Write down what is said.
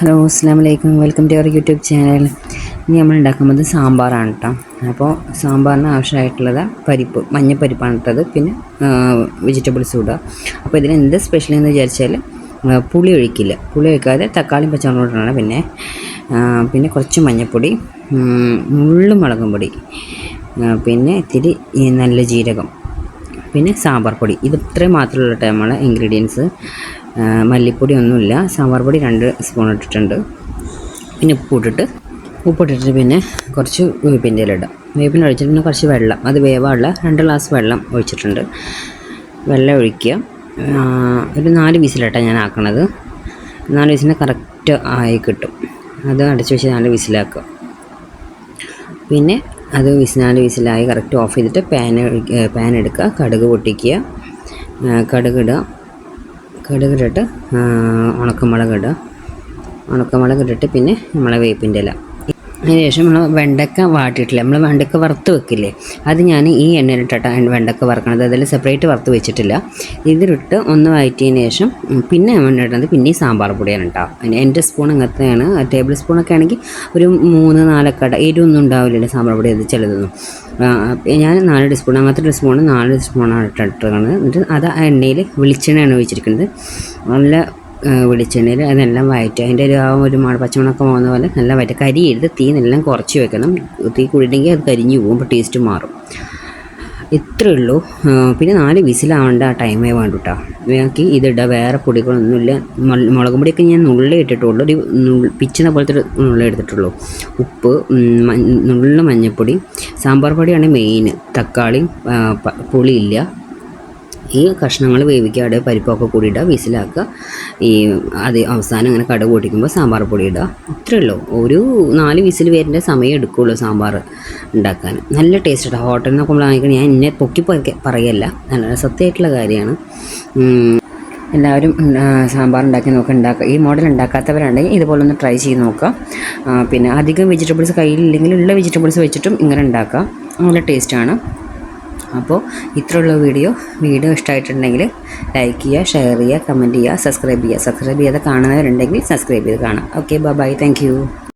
Hello അസ്സാം വലൈക്കും welcome to our YouTube channel. ഇനി നമ്മൾ ഉണ്ടാക്കുന്നത് സാമ്പാറാണ് കേട്ടോ അപ്പോൾ സാമ്പാറിന് ആവശ്യമായിട്ടുള്ളത് പരിപ്പ് മഞ്ഞപ്പരിപ്പാണ് ഇട്ടത് പിന്നെ വെജിറ്റബിൾസ് ഇടുക. അപ്പോൾ ഇതിന് എന്ത് സ്പെഷ്യൽ എന്ന് വിചാരിച്ചാൽ പുളി ഒഴിക്കില്ല. പുളി ഒഴിക്കാതെ തക്കാളിയും പച്ചമുളകും പിന്നെ. പിന്നെ കുറച്ച് മഞ്ഞൾപ്പൊടി മുള്ളു മുളകും പൊടി. പിന്നെ ഇത്തിരി നല്ല ജീരകം. പിന്നെ സാമ്പാർ പൊടി ഇത് ഇത്രയും മാത്രമേ ഉള്ളൂ ഇൻഗ്രീഡിയൻസ് മല്ലിപ്പൊടി ഒന്നുമില്ല. സാമ്പാർ പൊടി രണ്ട് സ്പൂൺ ഇട്ടിട്ടുണ്ട്. പിന്നെ ഉപ്പ് ഇട്ടിട്ട് ഉപ്പിട്ടിട്ട് പിന്നെ കുറച്ച് വേപ്പിന്റെ ഇടാം. വേപ്പിന്റെ ഒഴിച്ചിട്ട് പിന്നെ കുറച്ച് വെള്ളം. അത് വേവാനുള്ള രണ്ട് ഗ്ലാസ് വെള്ളം ഒഴിച്ചിട്ടുണ്ട്. വെള്ളം ഒഴിക്കുക. ഒരു നാല് വിസിലാട്ടാണ് ഞാൻ ആക്കണത്. നാല് വിസിലിന് കറക്റ്റ് ആയി കിട്ടും. അത് അടച്ചു വെച്ച് നാല് വിസിലാക്കുക. പിന്നെ അത് വിസിനാല് വിസിലായി കറക്റ്റ് ഓഫ് ചെയ്തിട്ട് പാൻ പാൻ എടുക്കുക. കടുക് പൊട്ടിക്കുക. കടുകിടുക കടുക് ഇടുക. കടുക് ഇട്ടിട്ട് ആ, ഉണക്കമുളക് ഇടുക. ഉണക്കമുളക് ഇട്ടിട്ട് പിന്നെ നമ്മളെ വേപ്പിന്റെ ഇല. അതിന് ശേഷം നമ്മൾ വെണ്ടക്ക വാട്ടിയിട്ടില്ല. നമ്മൾ വെണ്ടക്ക വറുത്ത് വെക്കില്ലേ? അത് ഞാൻ ഈ എണ്ണയിലിട്ടാണ് വെണ്ടക്ക വറുക്കണത്. അതിൽ സെപ്പറേറ്റ് വറുത്ത് വെച്ചിട്ടില്ല. ഇതിലിട്ട് ഒന്ന് വഴറ്റിയതിന് ശേഷം പിന്നെ ഞാൻ ഇടുന്നത് പിന്നെ ഈ സാമ്പാർ പൊടിയാണ് കേട്ടോ എന്റെ സ്പൂൺ അങ്ങനത്തെയാണ് ടേബിൾ സ്പൂണൊക്കെ ആണെങ്കിൽ ഒരു മൂന്ന് നാലൊക്കെ ഇടാം എരിവൊന്നും ഉണ്ടാവില്ലല്ലോ സാമ്പാർ പൊടി അത് ചിലതൊന്നും. ഞാൻ നാല് ടീസ്പൂൺ അങ്ങനത്തെ ടീസ്പൂൺ നാല് ടീസ്പൂണാണ് ഇട്ടിട്ടുള്ളത്. എന്നിട്ട് അത് ആ എണ്ണയിൽ വെളിച്ചെണ്ണയാണ് വെച്ചിരിക്കുന്നത് നല്ല വെളിച്ചെണ്ണയിൽ അതെല്ലാം വയറ്റുക. അതിന്റെ ഒരു ആ ഒരു മണ പച്ചമണക്കം പോകുന്ന പോലെ നല്ല വയറ്റുക കരി എടുത്ത് തീ എല്ലാം കുറച്ച് വെക്കണം. തീ കൂടിയിട്ടെങ്കിൽ അത് കരിഞ്ഞു പോകും അപ്പോൾ ടേസ്റ്റ് മാറും. ഇത്രയേ ഉള്ളൂ. പിന്നെ നാല് വിസിലാവേണ്ട ആ ടൈമേ വേണ്ട കേട്ടോ ബാക്കി ഇതിടുക വേറെ പൊടികളൊന്നുമില്ല. മുള- മുളക് പൊടിയൊക്കെ ഞാൻ നുള്ളി ഇട്ടിട്ടുള്ളൂ. ഒരു പിച്ചണ പോലത്തെ നുള്ളി എടുത്തിട്ടുള്ളൂ. ഉപ്പ് നുള്ള മഞ്ഞൾപ്പൊടി സാമ്പാർ പൊടിയാണ് മെയിൻ തക്കാളി പുളിയില്ല. ഈ കഷ്ണങ്ങൾ വേവിക്കാതെ പരിപ്പൊക്കെ കൂടി ഇടുക വിസിലാക്കുക. ഈ അത് അവസാനം അങ്ങനെ കടുക് പൊട്ടിക്കുമ്പോൾ സാമ്പാർ പൊടി ഇടുക. ഇത്രയേ ഉള്ളൂ. ഒരു നാല് വിസിൽ വരേണ്ട സമയം എടുക്കുകയുള്ളൂ സാമ്പാർ ഉണ്ടാക്കാൻ. നല്ല ടേസ്റ്റ് കേട്ടോ ഹോട്ടലിൽ നിന്നൊക്കെ നമ്മൾ വാങ്ങിക്കണം ഞാൻ എന്നെ പൊക്കി പറ- പറയല്ല. നല്ല സത്യമായിട്ടുള്ള കാര്യമാണ്. എല്ലാവരും സാമ്പാർ ഉണ്ടാക്കി നോക്കുക ഉണ്ടാക്കുക ഈ മോഡൽ ഉണ്ടാക്കാത്തവരുണ്ടെങ്കിൽ ഇതുപോലെ ഒന്ന് ട്രൈ ചെയ്ത് നോക്കുക. പിന്നെ അധികം വെജിറ്റബിൾസ് കയ്യിലില്ലെങ്കിൽ ഉള്ള വെജിറ്റബിൾസ് വെച്ചിട്ടും ഇങ്ങനെ ഉണ്ടാക്കുക. നല്ല ടേസ്റ്റാണ് അപ്പോൾ ഇത്രയുള്ള വീഡിയോ വീഡിയോ ഇഷ്ടമായിട്ടുണ്ടെങ്കിൽ ലൈക്ക് ചെയ്യുക ഷെയർ ചെയ്യുക കമന്റ് ചെയ്യുക സബ്സ്ക്രൈബ് ചെയ്യുക. സബ്സ്ക്രൈബ് ചെയ്യാതെ കാണുന്നവരുണ്ടെങ്കിൽ സബ്സ്ക്രൈബ് ചെയ്ത് കാണാം ഓക്കെ ബൈ. Thank you.